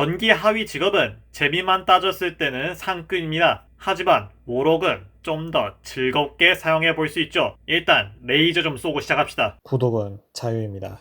전기 하위 직업은 재미만 따졌을 때는 상급입니다. 하지만 오록은 좀 더 즐겁게 사용해 볼 수 있죠. 일단 레이저 좀 쏘고 시작합시다. 구독은 자유입니다.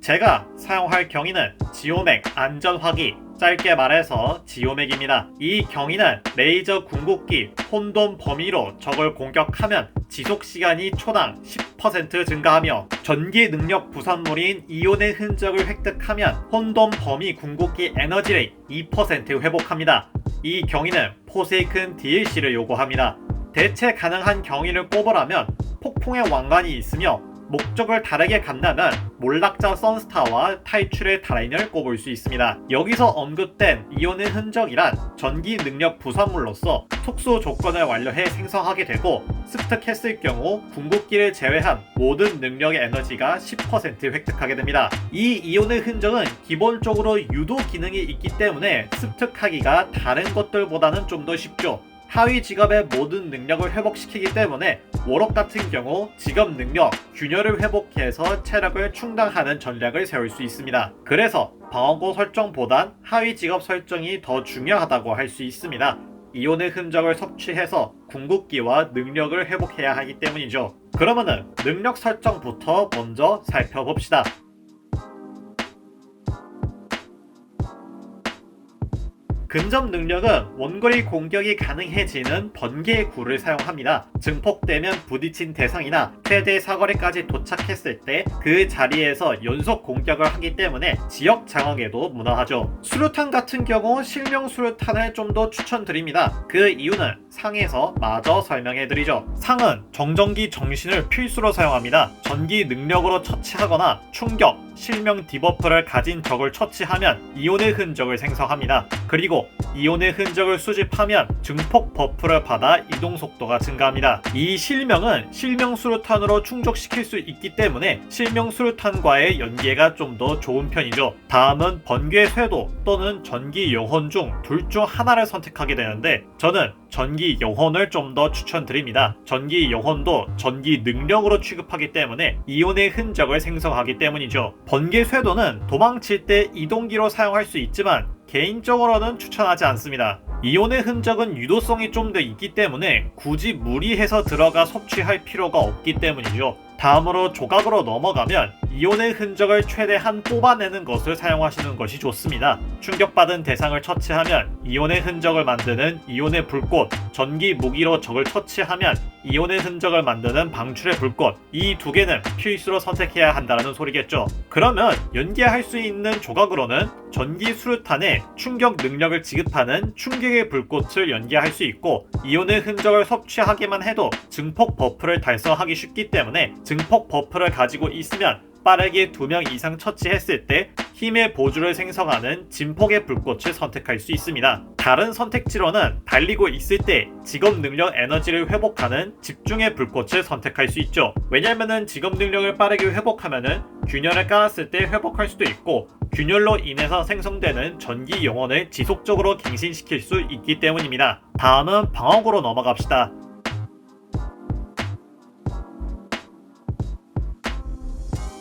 제가 사용할 경위는 지오맥 안전화기 짧게 말해서 지오맥입니다. 이 경위는 레이저 궁극기 혼돈 범위로 적을 공격하면 지속 시간이 초당 10% 증가하며 전기 능력 부산물인 이온의 흔적을 획득하면 혼돈 범위 궁극기 에너지를 2% 회복합니다. 이 경위는 포세이큰 DLC를 요구합니다. 대체 가능한 경위를 꼽으라면 폭풍의 왕관이 있으며 목적을 다르게 간다면 몰락자 선스타와 탈출의 달인을 꼽을 수 있습니다. 여기서 언급된 이온의 흔적이란 전기 능력 부산물로서 특수 조건을 완료해 생성하게 되고 습득했을 경우 궁극기를 제외한 모든 능력의 에너지가 10% 획득하게 됩니다. 이 이온의 흔적은 기본적으로 유도 기능이 있기 때문에 습득하기가 다른 것들보다는 좀 더 쉽죠. 하위 직업의 모든 능력을 회복시키기 때문에 워럭 같은 경우 직업 능력, 균열을 회복해서 체력을 충당하는 전략을 세울 수 있습니다. 그래서 방어구 설정보단 하위 직업 설정이 더 중요하다고 할 수 있습니다. 이온의 흔적을 섭취해서 궁극기와 능력을 회복해야 하기 때문이죠. 그러면은 능력 설정부터 먼저 살펴봅시다. 근접 능력은 원거리 공격이 가능해지는 번개의 구를 사용합니다. 증폭되면 부딪힌 대상이나 최대 사거리까지 도착했을 때 그 자리에서 연속 공격을 하기 때문에 지역 장악에도 무난하죠. 수류탄 같은 경우 실명 수류탄을 좀 더 추천드립니다. 그 이유는 상에서 마저 설명해드리죠. 상은 정전기 정신을 필수로 사용합니다. 전기 능력으로 처치하거나 충격, 실명 디버프를 가진 적을 처치하면 이온의 흔적을 생성합니다. 그리고 이온의 흔적을 수집하면 증폭 버프를 받아 이동 속도가 증가합니다. 이 실명은 실명 수류탄으로 충족시킬 수 있기 때문에 실명 수류탄과의 연계가 좀 더 좋은 편이죠. 다음은 번개 쇄도 또는 전기 영혼 중 둘 중 하나를 선택하게 되는데 저는 전기 영혼을 좀 더 추천드립니다. 전기 영혼도 전기 능력으로 취급하기 때문에 이온의 흔적을 생성하기 때문이죠. 번개 쇄도는 도망칠 때 이동기로 사용할 수 있지만 개인적으로는 추천하지 않습니다. 이온의 흔적은 유도성이 좀 더 있기 때문에 굳이 무리해서 들어가 섭취할 필요가 없기 때문이죠. 다음으로 조각으로 넘어가면 이온의 흔적을 최대한 뽑아내는 것을 사용하시는 것이 좋습니다. 충격받은 대상을 처치하면 이온의 흔적을 만드는 이온의 불꽃, 전기 무기로 적을 처치하면 이온의 흔적을 만드는 방출의 불꽃 이 두 개는 필수로 선택해야 한다는 소리겠죠. 그러면 연계할 수 있는 조각으로는 전기 수류탄에 충격 능력을 지급하는 충격의 불꽃을 연계할 수 있고 이온의 흔적을 섭취하기만 해도 증폭 버프를 달성하기 쉽기 때문에 증폭 버프를 가지고 있으면 빠르게 두 명 이상 처치했을 때 힘의 보조를 생성하는 진폭의 불꽃을 선택할 수 있습니다. 다른 선택지로는 달리고 있을 때 직업 능력 에너지를 회복하는 집중의 불꽃을 선택할 수 있죠. 왜냐면은 직업 능력을 빠르게 회복하면은 균열을 깔았을 때 회복할 수도 있고 균열로 인해서 생성되는 전기 영혼을 지속적으로 갱신시킬 수 있기 때문입니다. 다음은 방어구로 넘어갑시다.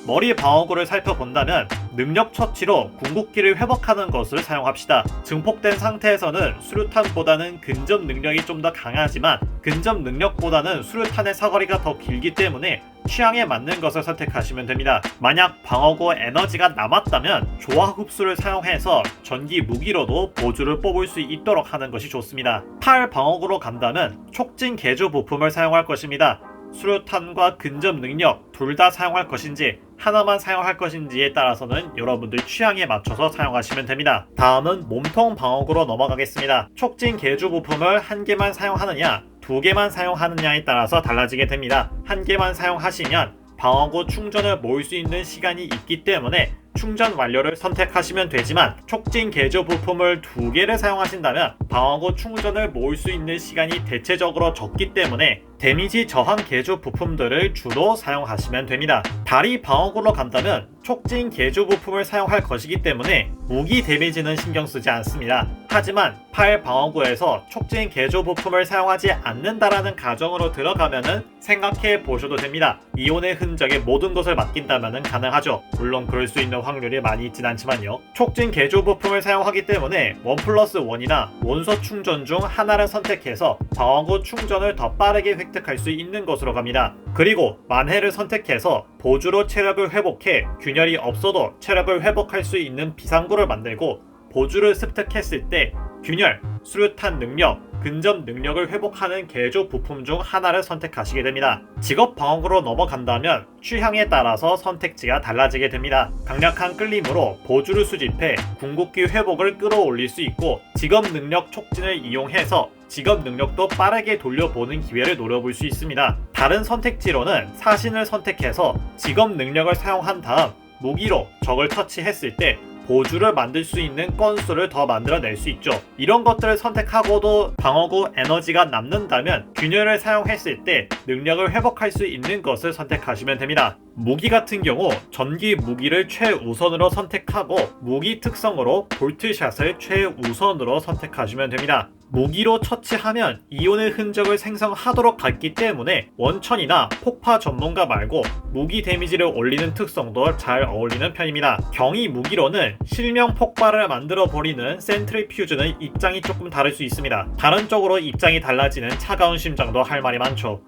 머리 방어구를 살펴본다면 능력 처치로 궁극기를 회복하는 것을 사용합시다. 증폭된 상태에서는 수류탄보다는 근접 능력이 좀 더 강하지만 근접 능력보다는 수류탄의 사거리가 더 길기 때문에 취향에 맞는 것을 선택하시면 됩니다. 만약 방어구 에너지가 남았다면 조화 흡수를 사용해서 전기 무기로도 보조를 뽑을 수 있도록 하는 것이 좋습니다. 팔 방어구로 간다면 촉진 개조 부품을 사용할 것입니다. 수류탄과 근접 능력 둘 다 사용할 것인지 하나만 사용할 것인지에 따라서는 여러분들 취향에 맞춰서 사용하시면 됩니다. 다음은 몸통 방어구로 넘어가겠습니다. 촉진 개조 부품을 한 개만 사용하느냐 두 개만 사용하느냐에 따라서 달라지게 됩니다. 한 개만 사용하시면 방어구 충전을 모을 수 있는 시간이 있기 때문에 충전 완료를 선택하시면 되지만 촉진 개조 부품을 두 개를 사용하신다면 방어구 충전을 모을 수 있는 시간이 대체적으로 적기 때문에 데미지 저항 개조 부품들을 주로 사용하시면 됩니다. 다리 방어구로 간다면 촉진 개조 부품을 사용할 것이기 때문에 무기 데미지는 신경 쓰지 않습니다. 하지만 팔 방어구에서 촉진 개조 부품을 사용하지 않는다라는 가정으로 들어가면은 생각해 보셔도 됩니다. 이온의 흔적에 모든 것을 맡긴다면은 가능하죠. 물론 그럴 수 있는 확률이 많이 있진 않지만요. 촉진 개조 부품을 사용하기 때문에 원 플러스 원이나 원소 충전 중 하나를 선택해서 방어구 충전을 더 빠르게 획 득할 수 있는 것으로 갑니다. 그리고 만해를 선택해서 보주로 체력을 회복해 균열이 없어도 체력을 회복할 수 있는 비상구를 만들고 보주를 습득했을 때 균열, 수류탄 능력, 근접 능력을 회복하는 개조 부품 중 하나를 선택하시게 됩니다. 직업 방어구로 넘어간다면 취향에 따라서 선택지가 달라지게 됩니다. 강력한 끌림으로 보주를 수집해 궁극기 회복을 끌어올릴 수 있고 직업 능력 촉진을 이용해서 직업 능력도 빠르게 돌려보는 기회를 노려볼 수 있습니다. 다른 선택지로는 사신을 선택해서 직업 능력을 사용한 다음 무기로 적을 터치했을 때 보주를 만들 수 있는 건수를 더 만들어낼 수 있죠. 이런 것들을 선택하고도 방어구 에너지가 남는다면 균열을 사용했을 때 능력을 회복할 수 있는 것을 선택하시면 됩니다. 무기 같은 경우 전기 무기를 최우선으로 선택하고 무기 특성으로 볼트샷을 최우선으로 선택하시면 됩니다. 무기로 처치하면 이온의 흔적을 생성하도록 갔기 때문에 원천이나 폭파 전문가 말고 무기 데미지를 올리는 특성도 잘 어울리는 편입니다. 경이 무기로는 실명 폭발을 만들어 버리는 센트리퓨즈는 입장이 조금 다를 수 있습니다. 다른 쪽으로 입장이 달라지는 차가운 심장도 할 말이 많죠.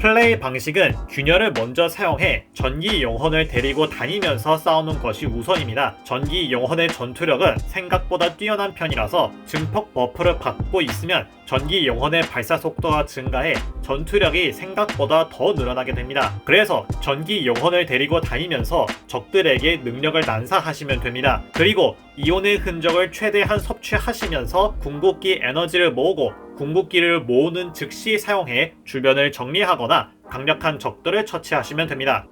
플레이 방식은 균열을 먼저 사용해 전기 영혼을 데리고 다니면서 싸우는 것이 우선입니다. 전기 영혼의 전투력은 생각보다 뛰어난 편이라서 증폭 버프를 받고 있으면 전기 영혼의 발사 속도가 증가해 전투력이 생각보다 더 늘어나게 됩니다. 그래서 전기 영혼을 데리고 다니면서 적들에게 능력을 난사하시면 됩니다. 그리고 이온의 흔적을 최대한 섭취하시면서 궁극기 에너지를 모으고 궁극기를 모으는 즉시 사용해 주변을 정리하거나 강력한 적들을 처치하시면 됩니다.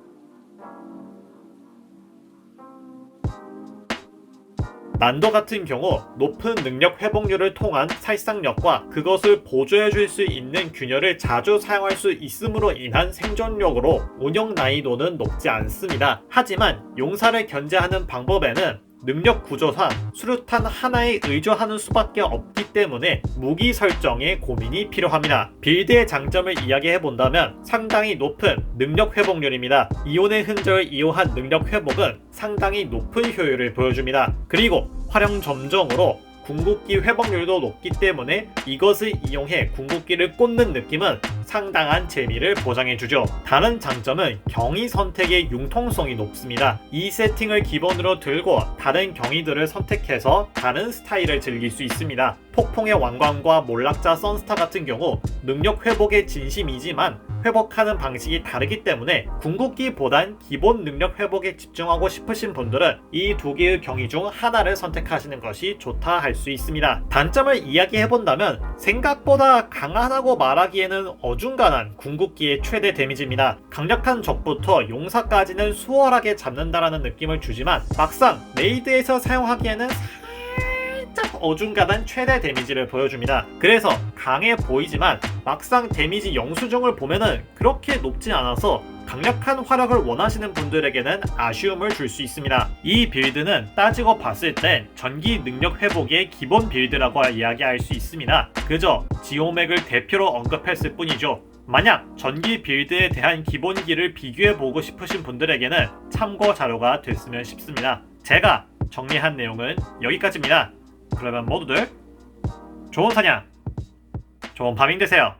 난도 같은 경우 높은 능력 회복률을 통한 살상력과 그것을 보조해 줄 수 있는 균열을 자주 사용할 수 있음으로 인한 생존력으로 운영 난이도는 높지 않습니다. 하지만 용사를 견제하는 방법에는 능력 구조상 수류탄 하나에 의존하는 수밖에 없기 때문에 무기 설정에 고민이 필요합니다. 빌드의 장점을 이야기해 본다면 상당히 높은 능력 회복률입니다. 이온의 흔적을 이용한 능력 회복은 상당히 높은 효율을 보여줍니다. 그리고 활용 점정으로 궁극기 회복률도 높기 때문에 이것을 이용해 궁극기를 꽂는 느낌은 상당한 재미를 보장해주죠. 다른 장점은 경위 선택의 융통성이 높습니다. 이 세팅을 기본으로 들고 다른 경위들을 선택해서 다른 스타일을 즐길 수 있습니다. 폭풍의 왕관과 몰락자 선스타 같은 경우 능력 회복의 진심이지만 회복하는 방식이 다르기 때문에 궁극기보단 기본 능력 회복에 집중하고 싶으신 분들은 이 두 개의 경위 중 하나를 선택하시는 것이 좋다 할 수 있습니다. 단점을 이야기해 본다면 생각보다 강하다고 말하기에는 어중간한 궁극기의 최대 데미지입니다. 강력한 적부터 용사까지는 수월하게 잡는다라는 느낌을 주지만 막상 레이드에서 사용하기에는 어중간한 최대 데미지를 보여줍니다. 그래서 강해 보이지만 막상 데미지 영수증을 보면은 그렇게 높지 않아서 강력한 화력을 원하시는 분들에게는 아쉬움을 줄 수 있습니다. 이 빌드는 따지고 봤을 땐 전기 능력 회복의 기본 빌드라고 이야기할 수 있습니다. 그저 지오맥을 대표로 언급했을 뿐이죠. 만약 전기 빌드에 대한 기본기를 비교해 보고 싶으신 분들에게는 참고 자료가 됐으면 싶습니다. 제가 정리한 내용은 여기까지입니다. 그러면 모두들 좋은 사냥, 좋은 파밍 되세요.